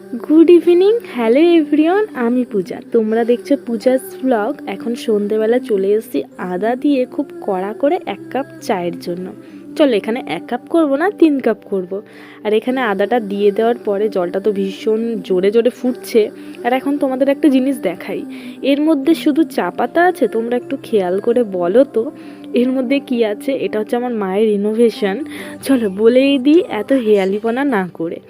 Good evening hello everyone আমি পূজা। তোমরা দেখছ পূজাস ব্লগ এখন সন্ধেবেলা চলে এসেছি আদা দিয়ে খুব কড়া করে এক কাপ চায়ের জন্য। চলো এখানে এক কাপ করব না, তিন কাপ করব। আর এখানে আদাটা দিয়ে দেওয়ার পরে জলটা তো ভীষণ জোরে জোরে ফুটছে। আর এখন তোমাদের একটা জিনিস দেখাই। এর মধ্যে শুধু চা পাতা আছে, তোমরা একটু খেয়াল করে বলো তো। এর মধ্যে কি আছে? এটা হচ্ছে আমার মায়ের ইনোভেশন চলো বলেই দিই, এত হেয়ালিপনা না করে।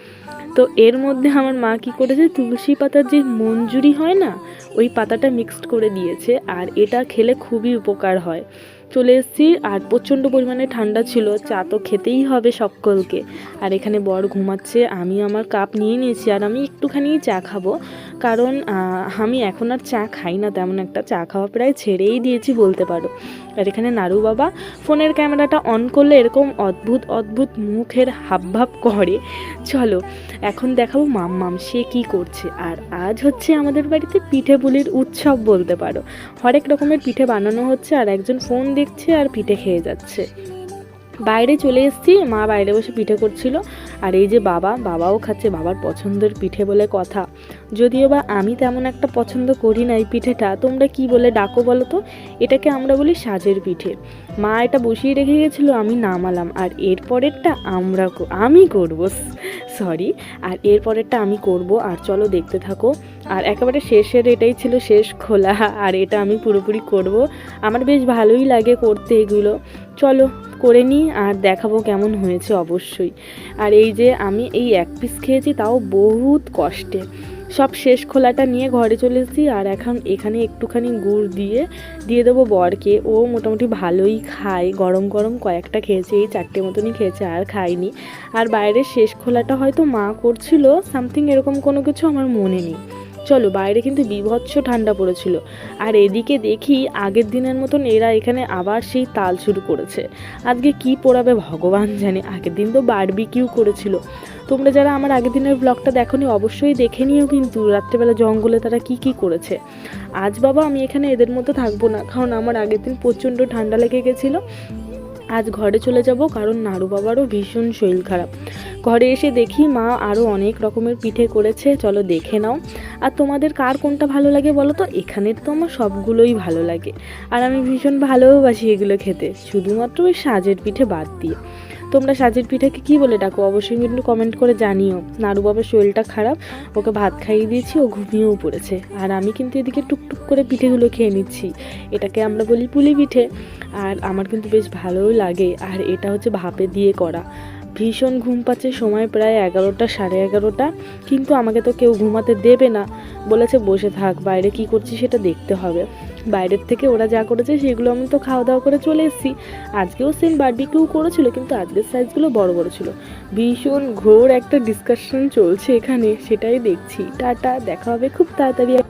তো এর মধ্যে আমার মা কি করেছে? তুলসী পাতার যে মঞ্জুরি হয় না, ওই পাতাটা মিক্সড করে দিয়েছে। আর এটা খেলে খুবই উপকার হয়। চলে এসেছি আর প্রচণ্ড পরিমাণে ঠান্ডা ছিল, চা তো খেতেই হবে সকলকে। আর এখানে বর ঘুমাচ্ছে আমি আমার কাপ নিয়ে নিয়েছি আর আমি একটুখানি চা খাব। কারণ আমি এখন আর চা খাই না, তেমন একটা চা খাওয়া প্রায় ছেড়েই দিয়েছি বলতে পারো। আর এখানে নাড়ু বাবা ফোনের ক্যামেরাটা অন করলে এরকম অদ্ভুত অদ্ভুত মুখের হাবভাব করে। চলো, এখন দেখাবো মাম মাম্মাম, সে কি করছে। আর আজ হচ্ছে আমাদের বাড়িতে পিঠে পুলির উৎসব বলতে পারো। হরেক রকমের পিঠে বানানো হচ্ছে আর একজন ফোন দেখছে আর পিঠে খেয়ে যাচ্ছে। বাইরে চলে এসেছি, মা বাইরে বসে পিঠে করছিল। আর এই যে বাবা, বাবাও খাচ্ছে, বাবার পছন্দের পিঠে বলে কথা। যদিও বা আমি তেমন একটা পছন্দ করি না এই পিঠেটা, তোমরা কি বলে ডাকো বলো তো? এটাকে আমরা বলি সাজের পিঠে। মা এটা বসিয়ে রেখে গেছিল, আমি নামালাম। আর এর পরেরটা আমরা আমি করব। সরি, আর এর পরেরটা আমি করব। আর চলো দেখতে থাকো। আর একেবারে শেষের এটাই ছিল শেষ খোলা, আর এটা আমি পুরোপুরি করব। আমার বেশ ভালোই লাগে করতে এগুলো। চলো, করে নিই আর দেখাবো কেমন হয়েছে অবশ্যই। আর এই যে আমি এই এক পিস খেয়েছি, তাও বহুত কষ্টে। সব শেষ খোলাটা নিয়ে ঘরে চলে এসেছি আর এখন এখানে একটুখানি গুড় দিয়ে দিয়ে দেবো বরকে। ও মোটামুটি ভালোই খায়, গরম গরম কয়েকটা খেয়েছে, এই চারটে মতনই খেয়েছে, আর খায়নি। আর বাইরের শেষ খোলাটা হয়তো মা করছিল সামথিং এরকম কোনো কিছু আমার মনে নেই। চলো বাইরে কিন্তু বিভৎস ঠান্ডা পড়েছিল। আর এদিকে দেখি আগের দিনের মতন এরা এখানে আবার সেই তাল শুরু করেছে। আজকে কি পড়াবে ভগবান জানে, আগের দিন তো বারবিকিউ করেছিল। তোমরা যারা আমার আগের দিনের ব্লগটা দেখোনি, অবশ্যই দেখে নিও কিন্তু, রাত্রেবেলা জঙ্গলে তারা কি কি করেছে। আজ বাবা আমি এখানে এদের মতো থাকব না, কারণ আমার আগের দিন প্রচণ্ড ঠান্ডা লেগে গেছিল। আজ ঘরে চলে যাব, কারণ নাড়ু বাবারও ভীষণ শরীর খারাপ। ঘরে এসে দেখি মা আরও অনেক রকমের পিঠে করেছে, চলো দেখে নাও। আর তোমাদের কার কোনটা ভালো লাগে বলো তো? এখানের তো আমার সবগুলোই ভালো লাগে। আর আমি ভীষণ ভালোবাসি এগুলো খেতে। শুধুমাত্র ওই সাজের পিঠে বাদ দিয়ে। তোমরা সাজের পিঠাকে কী বলে ডাকো? অবশ্যই কিন্তু কমেন্ট করে জানিও। নাড়ু বাবার শরীরটা খারাপ, ওকে ভাত খাইয়ে দিয়েছি, ও ঘুমিয়েও পড়েছে। আর আমি কিন্তু এদিকে টুকটুক করে পিঠেগুলো খেয়ে নিচ্ছি। এটাকে আমরা বলি পুলি পিঠে। আর আমার কিন্তু বেশ ভালোও লাগে। আর এটা হচ্ছে ভাপে দিয়ে করা। ভীষণ ঘুম পাচ্ছে, সময় প্রায় এগারোটা, সাড়ে এগারোটা। কিন্তু আমাকে তো কেউ ঘুমাতে দেবে না। বলেছে, বসে থাক, বাইরে কি করছি সেটা দেখতে হবে। বাইরের থেকে ওরা যা করেছে সেগুলো আমি তো খাওয়া দাওয়া করে চলে এসেছি। আজকেও সেম বার্বিকিউ করেছিল, কিন্তু আজকের সাইজগুলো বড় বড় ছিল। ভীষণ ঘোর একটা ডিসকাশন চলছে এখানে, সেটাই দেখছি। টাটা, দেখা হবে খুব তাড়াতাড়ি।